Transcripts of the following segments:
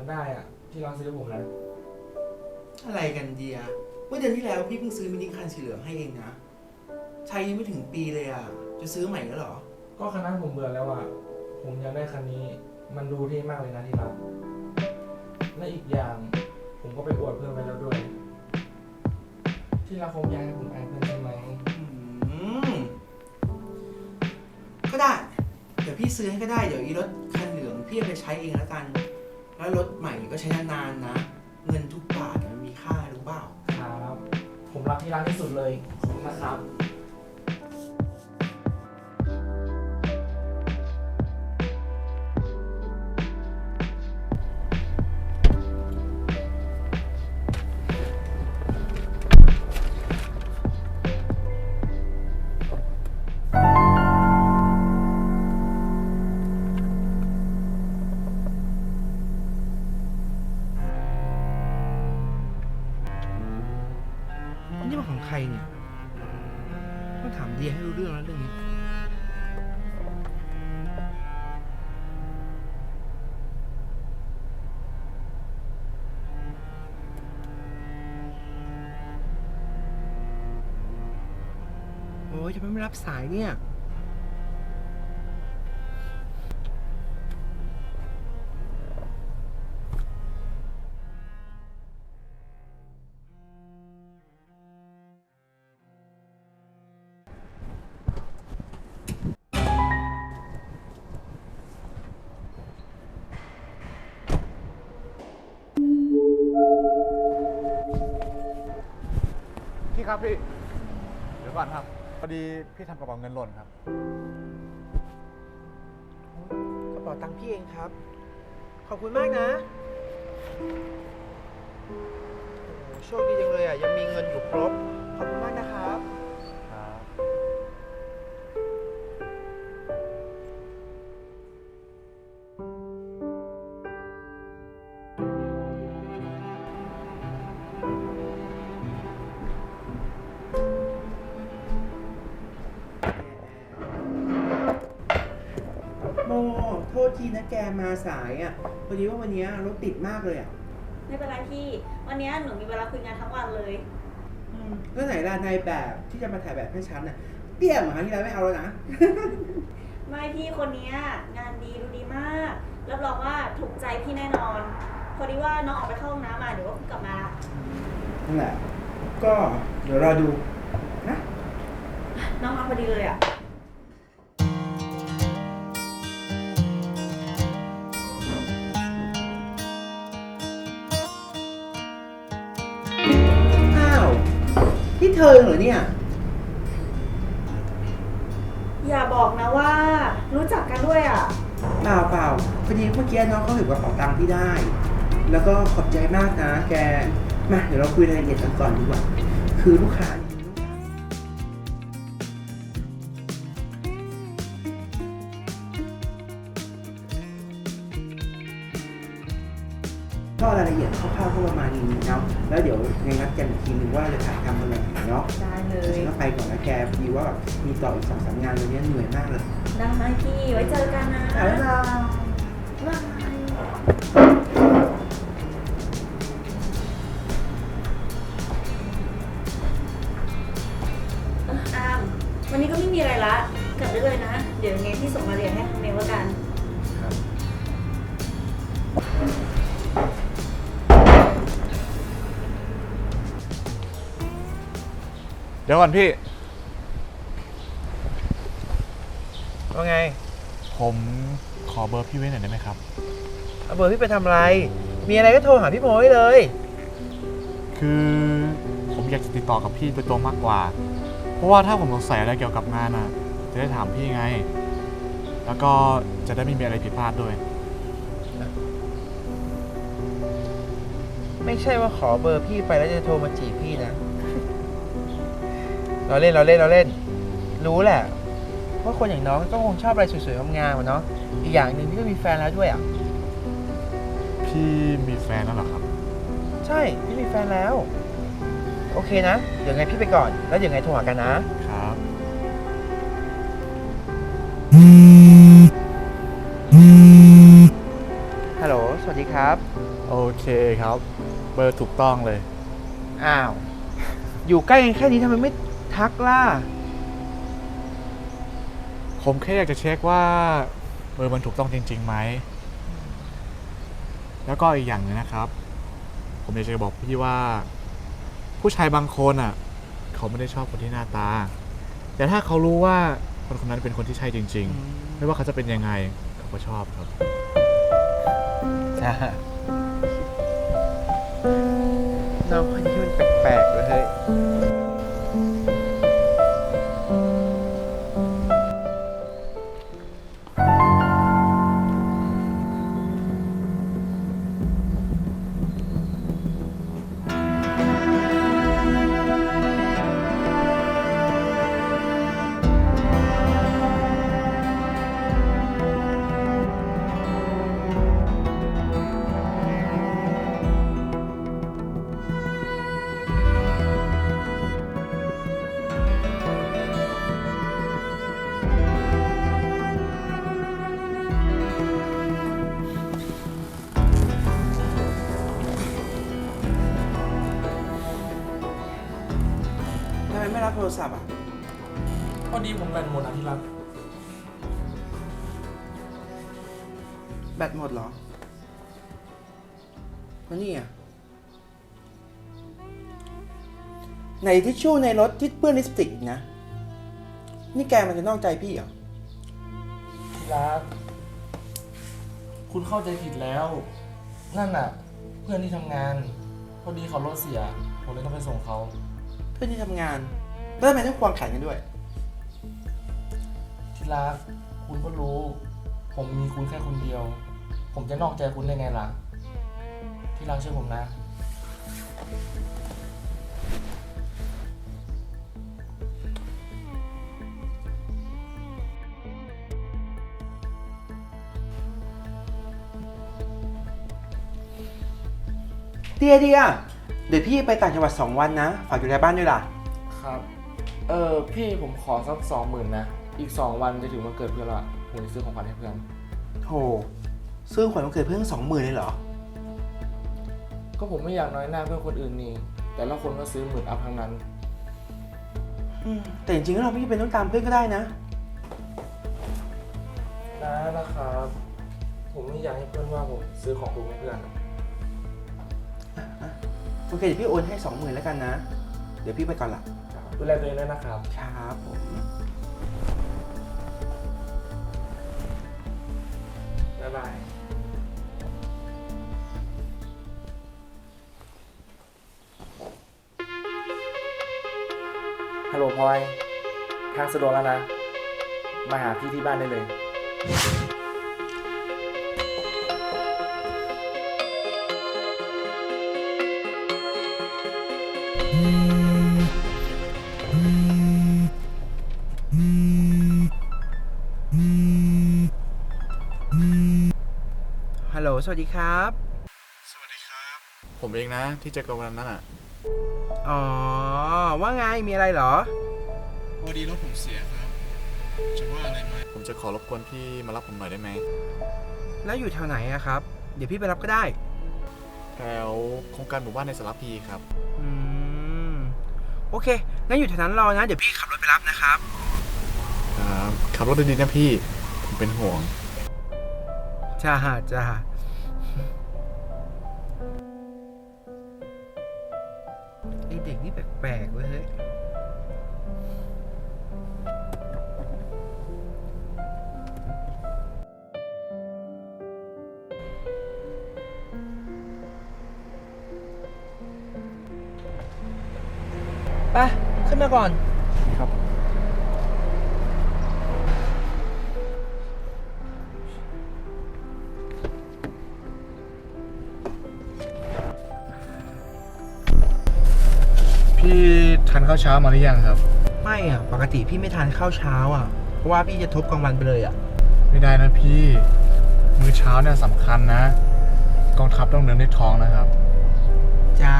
ากได้อะ ที่ร้านซื้อผมนะ อะไรกันเดียเมื่อเดือนที่แล้วพี่เพิ่งซื้อมินิคันสีเหลืองให้เองนะ ใช้ยังไม่ถึงปีเลยอะ จะซื้อใหม่แล้วเหรอ ก็คันนั้นผมเบื่อแล้วอะ ผมอยากได้คันนี้ มันดูเท่มากเลยนะที่รักและอีกอย่างผมก็ไปอวดเพื่อนไปแล้วด้วย ที่รักคงอยากให้ผมอายเพื่อนใช่ไหม อืม ก็ได้ เดี๋ยวพี่ซื้อให้ก็ได้ เดี๋ยวอีรถคันเหลือง พี่เอาไปใช้เองแล้วกัน แล้วรถใหม่ก็ใช้นานๆนะ เงินทุกบาทมันมีค่ารู้เปล่า ครับ ผมรักที่รักที่สุดเลยขอบคุณนะครับ รับสายเนี่ย พี่ครับพี่ เดี๋ยวก่อนครับ พอดีพี่ทำกระเป๋าเงินหล่นครับ กระเป๋าตังค์พี่เองครับ ขอบคุณมากนะ โอ้โหโชคดีจังเลยอะ ยังมีเงินอยู่ครบ ขอบคุณมากนะครับครับ ษทีนะแกมาสายอะพอดีว่าวันนี้รถติดมากเลยอะไม่เป็นไรพี่ วันนี้หนูมีเวลาคุยงานทั้งวันเลยอืมแล้วไหนล่ะนายแบบที่จะมาถ่ายแบบให้ฉันน่ะเปี้ยเหมือนครั้งที่แล้วไม่เอาแล้วนะ ไม่พี่คนเนี้ยงานดีดูดีมากรับรองว่าถูกใจพี่แน่นอน พอดีว่าน้องออกไปเข้าห้องน้ำมาเดี๋ยวก็เพิ่งกลับมานั่นแหละก็เดี๋ยวรอดูนะ น้องมาพอดีเลยอะ เธอเหรอเนี่ย อย่าบอกนะว่า รู้จักกันด้วยอะ เปล่าเปล่าพอดีเมื่อกี้น้องเขาเห็นกระเป๋าตังค์พี่ได้ แล้วก็ขอบใจมากนะ แก มาเดี๋ยวเราคุยรายละเอียดกันก่อนดีกว่า คือลูกค้า ๆก็ประมาณนี้เนาะแล้วเดี๋ยวในนัดกันอีกทีนึงว่าจะถ่ายทำอะไรเนาะได้เลเดี๋ยวยยฉันก็ไปก่อนนะแกพอดีว่าแบบมีต่ออีกสองสามงานวันนี้เหนื่อยมากเลยได้พี่ ไว้เจอกันนะบ๊ายบายบ๊ายบ ดี๋ยวก่อนพี่ ว่าไงผมขอเบอร์พี่ไว้หน่อยได้ไหมครับ เอาเบอร์พี่ไปทำอะไร มีอะไรก็โทรหาพี่โมได้เลย คือผมอยากจะติดต่อกับพี่โดยตรงมากกว่า เพราะว่าถ้าผมสงสัยอะไรเกี่ยวกับงานอะ จะได้ถามพี่ไง แล้วก็จะได้ไม่มีอะไรผิดพลาดด้วย ไม่ใช่ว่าขอเบอร์พี่ไปแล้วจะโทรมาจีบพี่นะ เราเล่นเราเล่นเราเล่น รู้แหละว่าคนอย่างน้องก็คงชอบอะไรสวยๆงามๆอะเนาะอีกอย่างหนึ่งพี่ก็มีแฟนแล้วด้วยอะพี่มีแฟนแล้วเหรอครับ ใช่พี่มีแฟนแล้ว โอเคนะเดี๋ยวไงพี่ไปก่อน แล้วเดี๋ยวไงโทรหากันนะ ครับ ฮัลโหล สวัสดีดีครับ โอเคครับ เบอร์ถูกต้องเลย อ้าว อยู่ใกล้กันแค่นี้ทำไมไม่ ทักล่ะ ผมแค่อยากจะเช็คว่าเบอร์มันถูกต้องจริงๆไหม แล้วก็อีกอย่างหนึงนะครับ ผมอยากจะบอกพี่ว่า ผู้ชายบางคนอะ เขาไม่ได้ชอบคนที่หน้าตา แต่ถ้าเขารู้ว่าคนคนนั้นเป็นคนที่ใช่จริง ๆ ไม่ว่าเขาจะเป็นยังไงเขาก็ชอบครับ จ้าน้องคนนี้มันแปลกๆเลย ทำไมไม่รับโทรศัพท์อะ พอดีผมแบตหมดนะที่รัก แบตหมดเหรอแล้วนี่อะในทิชชู่ในรถที่เปื้อนลิปสติกอีกนะ นี่แกมันจะนอกใจพี่เหรอ ที่รัก คุณเข้าใจผิดแล้ว นั่นน่ะ เพื่อนที่ทำงาน พอดีเขารถเสีย ผมเลยต้องไปส่งเขา เพื่อนที่ทำงาน แล้วทำไมต้องควงแขนกันด้วย ที่รักคุณก็รู้ ผมมีคุณแค่คนเดียว ผมจะนอกใจคุณได้ไงล่ะ ที่รักเชื่อผมนะ เดียเดียเดี๋ยวพี่ไปต่างจังหวัดสองวันนะ ฝากอยู่ในบ้านด้วยล่ะ ครับ เออพี่ผมขอสักสองหมื่นนะ อีกสองวันจะถึงวันเกิดเพื่อนและผมจะซื้อของขวัญให้เพื่อน โหซื้อขวัญวันเกิดเพื่อนสองหมื่นเลยเหรอ ก็ผมไม่อยากน้อยหน้าเพื่อนคนอื่นนี่ แต่ละคนก็ซื้อหมื่นอัพทั้งนั้น อืมแต่จริงๆแล้วเราไม่จำเป็นต้องตามเพื่อนก็ได้นะ นะนะครับ ผมไม่อยากให้เพื่อนว่าผมซื้อของถูกให้เพื่อน โอเคเดี๋ยวพี่โอนให้สองหมื่นแล้วกันนะ เดี๋ยวพี่ไปก่อนละ ดูแลตัวเองด้วยนะครับ ครับผม บ๊ายบาย ฮัลโหลพลอย ทางสะดวกแล้วนะ มาหาพี่ที่บ้านได้เลย ฮัลโหล สวัสดีครับ สวัสดีครับ ผมเองนะที่เจอกันวันนั้นอะ อ๋อ ว่าไง มีอะไรเหรอ พอดีรถผมเสียครับ จะว่าอะไรไหมผมจะขอรบกวนพี่มารับผมหน่อยได้ไหม แล้วอยู่แถวไหนอะครับ เดี๋ยวพี่ไปรับก็ได้ แถวโครงการหมู่บ้านในสารพีครับ อืม โอเค งั้นอยู่แถวนั้นรอนะ เดี๋ยวพี่ขับรถไปรับนะครับ ครับขับรถดีๆนะพี่ ผมเป็นห่วง จ้าจ้า นี่แปลกๆเว้ยเฮ้ยไปขึ้นมาก่อน ข้าวเช้ามาหรือยังครับ ไม่อะ ปกติพี่ไม่ทานข้าวเช้าอะ เพราะว่าพี่จะทบกลางวันไปเลยอะ ไม่ได้นะพี่ มื้อเช้าเนี่ยสำคัญนะ กองทัพต้องเดินด้วยท้องนะครับ จ้า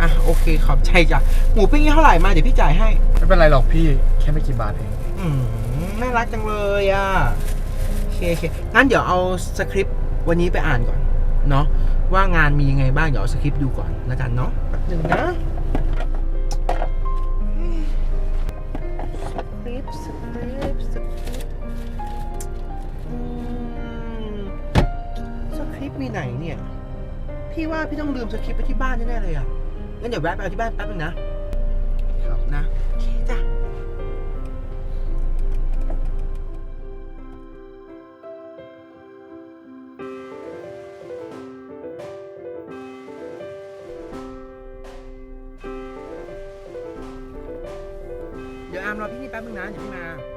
อะ โอเค ขอบใจจ้ะ หมูปิ้งนี่เท่าไหร่มา เดี๋ยวพี่จ่ายให้ ไม่เป็นไรหรอกพี่แค่ไม่กี่บาทเอง อืมน่ารักจังเลยอะ โอเคโอเคงั้นเดี๋ยวเอาสคริปต์วันนี้ไปอ่านก่อน เนาะว่างานมียังไงบ้าง เดี๋ยวเอาสคริปต์ดูก่อนแล้วกันเนาะแป๊บหนึ่งนะ ไหนเนี่ย พี่ว่าพี่ต้องลืมสคริปต์ไปที่บ้านแน่ๆเลยอะ งั้นเดี๋ยวแวะไปเอาที่บ้านแป๊บนึงนะ ครับนะ โอเคจ้ะ เดี๋ยวอามรอพี่นี่แป๊บนึงนะ เดี๋ยวพี่มา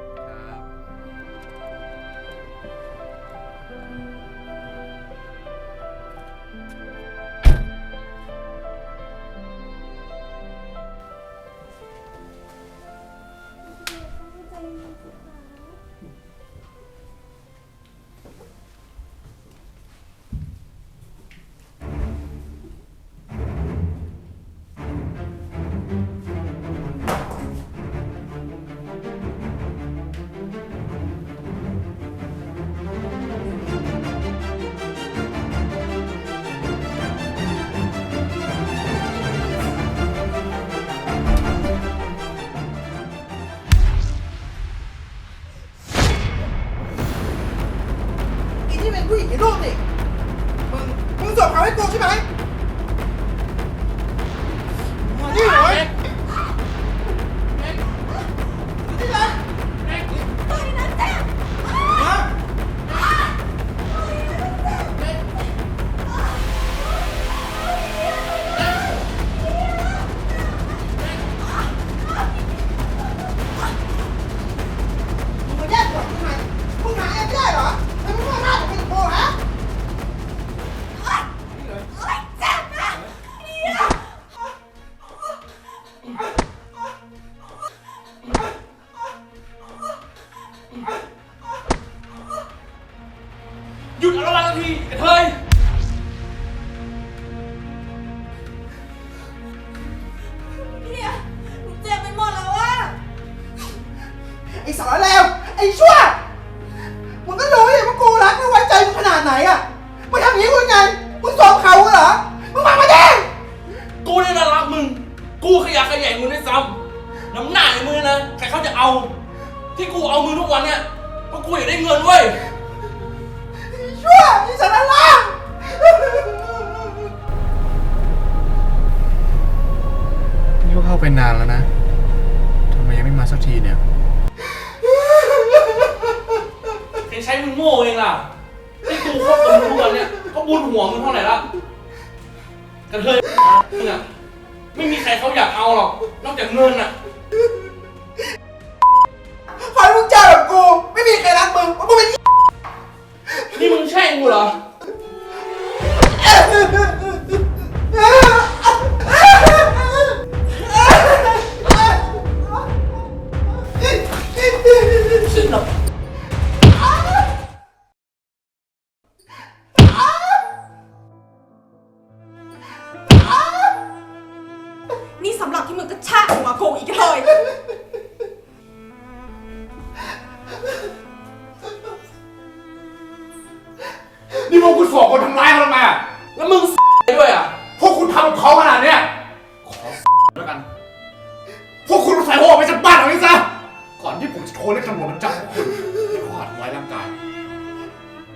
มึง กูขยะแขยงมึงด้วยซ้ำน้ำหน้าอย่างมึงเนี่ยนะ ใครเขาจะเอา ที่กูเอามึงทุกวันเนี่ยเพราะกูอยากได้เงินเว้ยไอ้ชั่วไอ้สารเลวนี่ก็เข้าไปนานแล้วนะทำไมยังไม่มาสักทีเนี่ยใครใช้มึงโง่เองล่ะที่กูคบกับมึงทุกวันเนี่ยก็บุญหัวมึงเท่าไหร่ละกระเทยนะมึงอะ ไม่มีใครเขาอยากเอาหรอก นอกจากเงินอะขอให้มึงเจอแบบกู ไม่มีใครรักมึงเพราะมึงเป็น นี่มึงแช่งกูเหรอ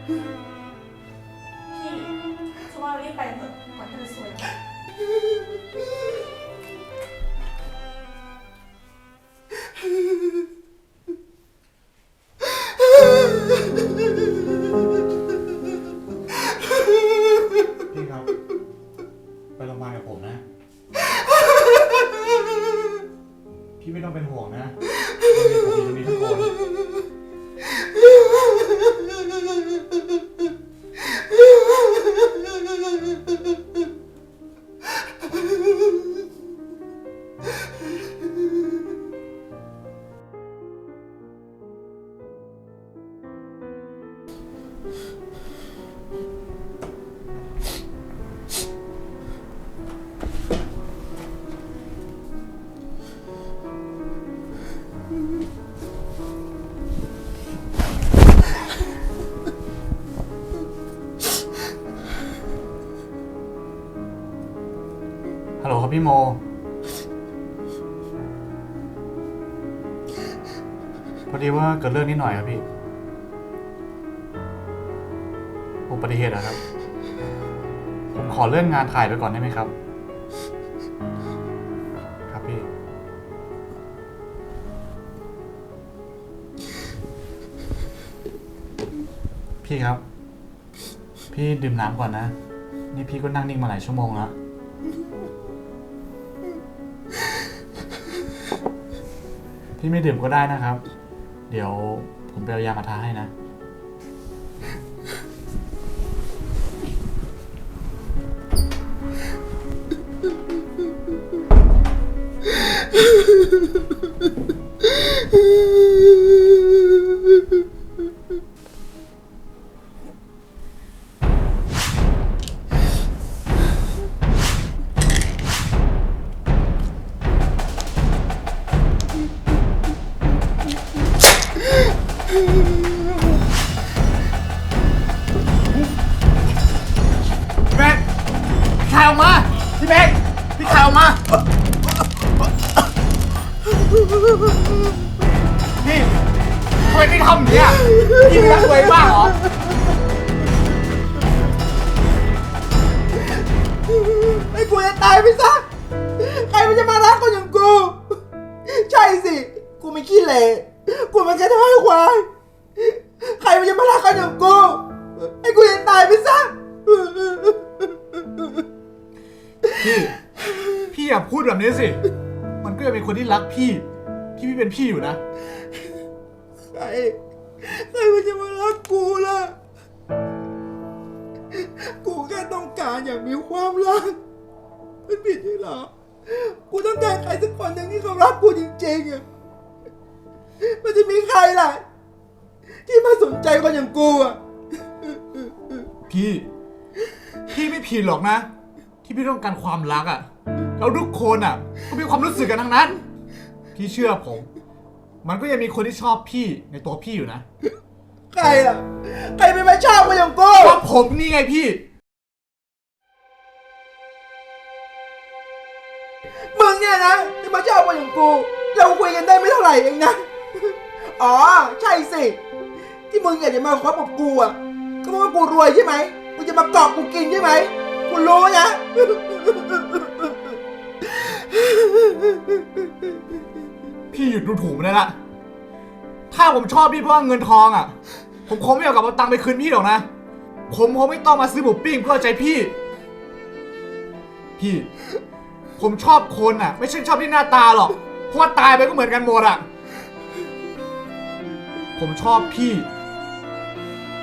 พี่ฉันว่าเรารีบไปเถอะก่อนที่จะซวย ฮัลโหลครับพี่โม พอดีว่าเกิดเรื่องนิดหน่อยครับพี่ ติเหตุอะครับ ผมขอเลื่อนงานถ่ายไปก่อนได้ไหมครับ ครับพี่ พี่ครับ พี่ดื่มน้ำก่อนนะ นี่พี่ก็นั่งนิ่งมาหลายชั่วโมงแล้วพี่ไม่ดื่มก็ได้นะครับ เดี๋ยวผมไปเอายามาทาให้นะ พี่ พี่อย่าพูดแบบนี้สิ มันก็ยังเป็นคนที่รักพี่ ที่พี่เป็นพี่อยู่นะ ใครใครมันจะมารักกูล่ะ กูแค่ต้องการอยากมีความรัก มันผิดที่หรอ กูต้องการใครสักคนหนึ่งที่เขารักกูจริงๆอะมันจะมีใครล่ะ ที่มาสนใจคนอย่างกูอะพี่ พี่ไม่ผิดหรอกนะ ที่พี่ต้องการความรักอะ่ะเราทุกคนอะ ก็มีความรู้สึกกันทั้งนั้น พี่เชื่อผม มันก็ยังมีคนที่ชอบพี่ในตัวพี่อยู่นะ ใครล่ะ ใครเป็นมาชอบคนอย่างกูก็ผมนี่ไงพี่ มึงเนี่ยนะจะมาชอบคนอย่างกู เราคุยกันได้ไม่เท่าไหร่เองนะ อ๋อ ใช่สิ ที่มึงอยากจะมาคบกับกูอะ ก็เพราะว่ากูรวยใช่ไหมกูจะมาเกาะกูกินใช่ไหม กูรู้นะพี่หยุดดูถูกมันได้ละ ถ้าผมชอบพี่เพราะเงินทองอะ ผมคงไม่เอากลับเอาตังค์ไปคืนพี่หรอกนะ ผมคงไม่ต้องมาซื้อหมูปิ้งเพื่อใจพี่ พี่ ผมชอบคนอะ ไม่ใช่ชอบที่หน้าตาหรอก เพราะว่าตายไปก็เหมือนกันหมดอะ ผมชอบพี่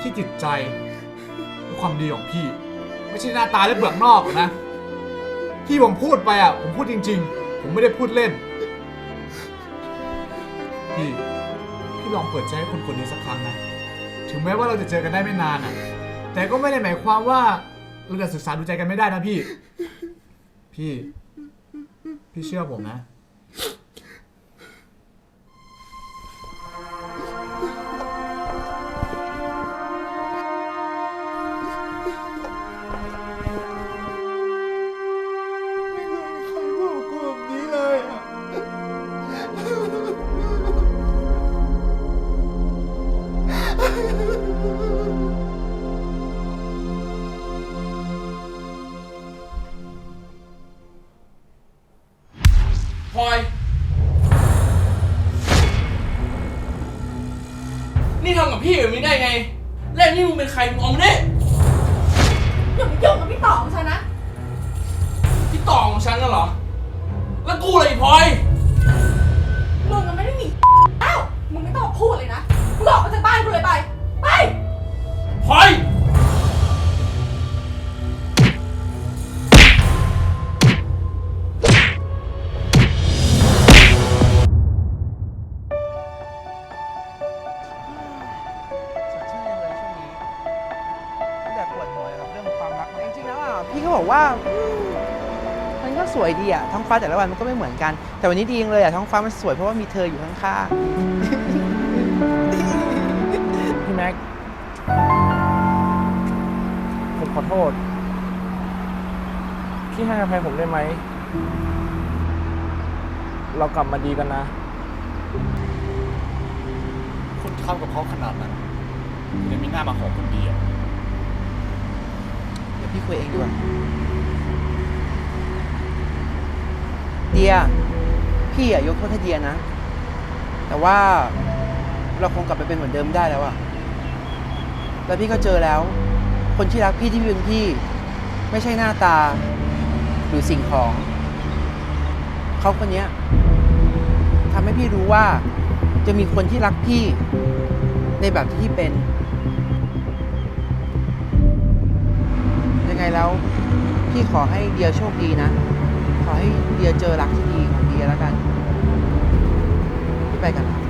ที่จิตใจและความดีของพี่ ไม่ใช่หน้าตาและเปลือกนอกนะ ที่ผมพูดไปอะ ผมพูดจริง ๆ ผมไม่ได้พูดเล่น พี่ พี่ลองเปิดใจให้คนคนนี้สักครั้งนะ ถึงแม้ว่าเราจะเจอกันได้ไม่นานอะ แต่ก็ไม่ได้หมายความว่าเราจะศึกษาดูใจกันไม่ได้นะพี่ พี่ พี่เชื่อผมนะ ท้องฟ้าแต่ละวันมันก็ไม่เหมือนกัน แต่วันนี้ดีจังเลยอะท้องฟ้ามันสวยเพราะว่ามีเธออยู่ข้างพี่แม็กผมขอโทษ พี่ให้อภัยผมได้ไหม เรากลับมาดีกันนะ คุณทำกับเขาขนาดนั้นยังมีหน้ามาขอคนดีอะเดี๋ยวพี่คุยเองดีกว่า เดีย พี่อะยกโทษให้เดียนะ แต่ว่าเราคงกลับไปเป็นเหมือนเดิมได้แล้วอะแล้วพี่ก็เจอแล้ว คนที่รักพี่ที่เป็นพี่ ไม่ใช่หน้าตา หรือสิ่งของ เขาคนเนี้ยทำให้พี่รู้ว่าจะมีคนที่รักพี่ในแบบที่พี่เป็น ยังไงแล้ว พี่ขอให้เดียโชคดีนะ เดียเจอรักที่ดีของเดียแล้วกันพี่ไปกันนะ